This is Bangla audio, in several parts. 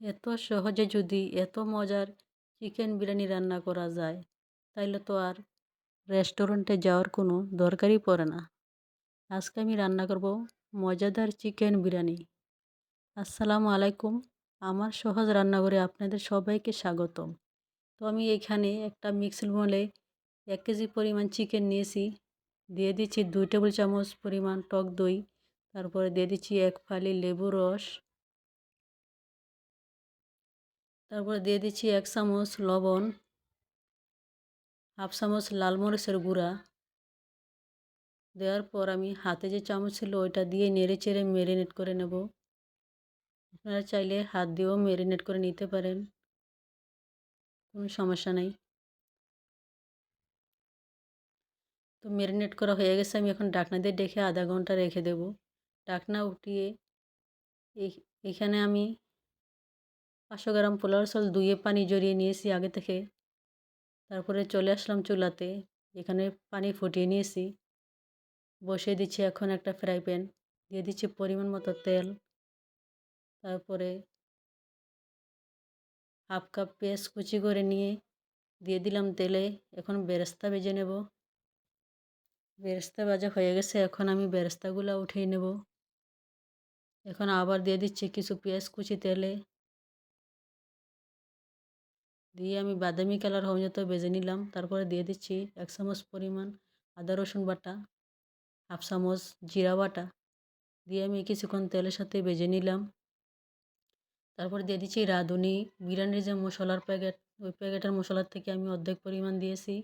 এত সহজে যদি এত মজার চিকেন বিরিয়ানি রান্না করা যায়, তাইলে তো আর রেস্টুরেন্টে যাওয়ার কোনো দরকারই পড়ে না। আজকে আমি রান্না করব মজাদার চিকেন বিরিয়ানি। আসসালামু আলাইকুম। আমার সহজ রান্নাঘরে আপনাদের সবাইকে স্বাগতম। তো আমি এখানে একটা মিক্সির বলে এক কেজি পরিমাণ চিকেন নিয়েছি। দিয়ে দিচ্ছি দুই টেবিল চামচ পরিমাণ টক দই। তারপরে দিয়ে দিচ্ছি এক ফালি লেবু রস। তারপরে দিয়ে দিচ্ছি এক চামচ লবণ, হাফ চামচ লাল মরিচের গুঁড়া। দেওয়ার পর আমি হাতে যে চামচ ছিল ওইটা দিয়ে নেড়ে চেড়ে ম্যারিনেট করে নেব। আপনারা চাইলে হাত দিয়েও ম্যারিনেট করে নিতে পারেন। কোনো সমস্যা নেই। তো ম্যারিনেট করা হয়ে গেছে, আমি এখন ডাকনা দিয়ে ডেকে আধা ঘণ্টা রেখে দেব। ডাকনা উঠিয়ে এখানে আমি পাঁচশো গ্রাম পোলার চাল ধুয়ে পানি জড়িয়ে নিয়েছি আগে থেকে। তারপরে চলে আসলাম চুলাতে, এখানে পানি ফুটিয়ে নিয়েছি। বসিয়ে দিচ্ছি এখন একটা ফ্রাই প্যান দিয়ে দিচ্ছি পরিমাণ মতো তেল। তারপরে হাফ কাপ পেঁয়াজ কুচি করে নিয়ে দিয়ে দিলাম তেলে, এখন বেরেস্তা ভেজে নেব। বেরেস্তা ভাজা হয়ে গেছে, এখন আমি বেরেস্তাগুলো উঠিয়ে নেব। এখন আবার দিয়ে দিচ্ছি কিছু পেঁয়াজ কুচি তেলে। দিয়ে আমি বাদামি কালার হয়ে যেত বেজে নিলাম। তারপরে দিয়ে দিচ্ছি এক চামচ পরিমাণ আদা, রসুন বাটা, হাফ চামচ জিরা বাটা। দিয়ে আমি কিছুক্ষণ তেলের সাথে বেজে নিলাম। তারপর দিয়ে দিচ্ছি রাঁধুনি বিরিয়ানির যে মশলার প্যাকেট, ওই প্যাকেটের মশলার থেকে আমি অর্ধেক পরিমাণ দিয়েছি।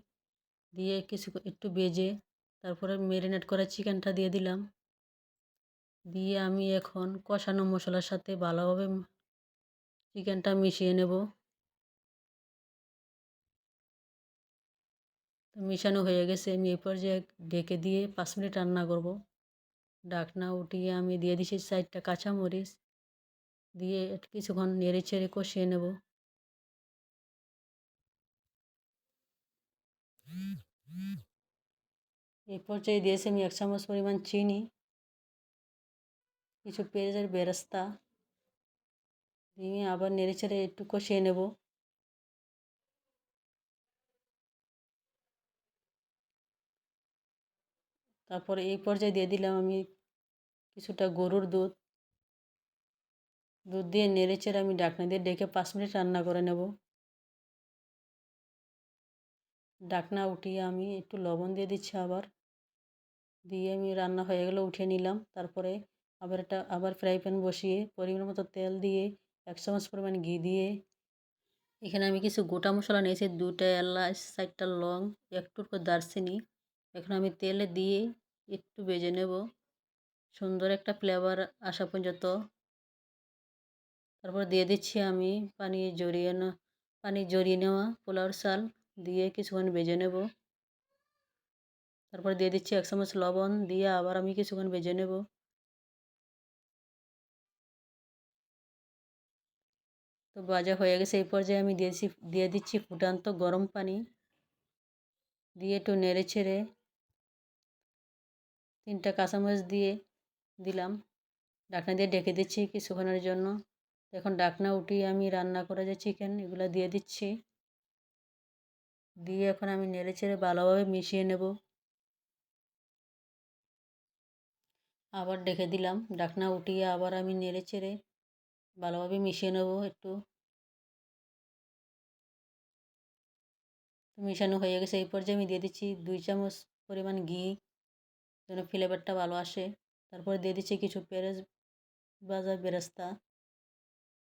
দিয়ে কিছু একটু বেজে তারপরে ম্যারিনেট করা চিকেনটা দিয়ে দিলাম। দিয়ে আমি এখন কষানো মশলার সাথে ভালোভাবে চিকেনটা মিশিয়ে নেব। তো মিশানো হয়ে গেছে। আমি এই পর্যায়ে ঢেকে দিয়ে পাঁচ মিনিট রান্না করব। ডাকনা উঠিয়ে আমি দিয়ে দিচ্ছি চারটা কাঁচামরিচ। দিয়ে কিছুক্ষণ নেড়ে ছেড়ে কষিয়ে নেব। এই পর্যায়ে দিয়েছি আমি এক চামচ পরিমাণ চিনি, কিছু পেঁয়াজের বেরেস্তা। দিয়ে আবার নেড়ে ছেড়ে একটু কষিয়ে নেব। তারপরে এই পর্যায়ে দিয়ে দিলাম আমি কিছুটা গরুর দুধ। দুধ দিয়ে নেড়ে চেড়ে আমি ডাকনা দিয়ে ডেকে পাঁচ মিনিট রান্না করে নেব। ডাকনা উঠিয়ে আমি একটু লবণ দিয়ে দিচ্ছি আবার। দিয়ে আমি রান্না হয়ে গেলে উঠিয়ে নিলাম। তারপরে আবার এটা আবার ফ্রাই প্যান বসিয়ে পরিমাণ মতো তেল দিয়ে এক চামচ পরিমাণ ঘি দিয়ে এখানে আমি কিছু গোটা মশলা নিয়েছি। দুটা এলাচ, চারটা লং একটু করে দারচিনি। এখন আমি তেলে দিয়ে একটু বেজে নেব। সুন্দর একটা ফ্লেভার আসা পর্যন্ত। তারপর দিয়ে দিচ্ছি আমি পানি জড়িয়ে না, পানি জড়িয়ে নেওয়া পোলাওর চাল দিয়ে কিছুক্ষণ বেজে নেব। তারপর দিয়ে দিচ্ছি এক চামচ লবণ দিয়ে আবার আমি কিছুক্ষণ বেজে নেব। তো ভাজা হয়ে গেছে, এই পর্যায়ে আমি দিয়েছি, দিয়ে দিচ্ছি ফুটান্ত গরম পানি। দিয়ে একটু নেড়ে ছেড়ে তিনটা কাঁচামরিচ দিয়ে দিলাম। ডাকনা দিয়ে ডেকে দিচ্ছি কিছুক্ষণের জন্য। এখন ডাকনা উঠিয়ে আমি রান্না করে যে চিকেন এগুলো দিয়ে দিচ্ছি। দিয়ে এখন আমি নেড়ে ছেড়ে ভালোভাবে মিশিয়ে নেব। আবার ডেকে দিলাম। ডাকনা উঠিয়ে আবার আমি নেড়ে চেড়ে ভালোভাবে মিশিয়ে নেব একটু। মিশানো হয়ে গেছে। এই পর্যায়ে আমি দিয়ে দিচ্ছি দুই চামচ পরিমাণ ঘি। যেন ফ্লেভারটা ভালো আসে। তারপরে দিয়ে দিচ্ছি কিছু পেঁয়াজ ভাজা বেরেস্তা।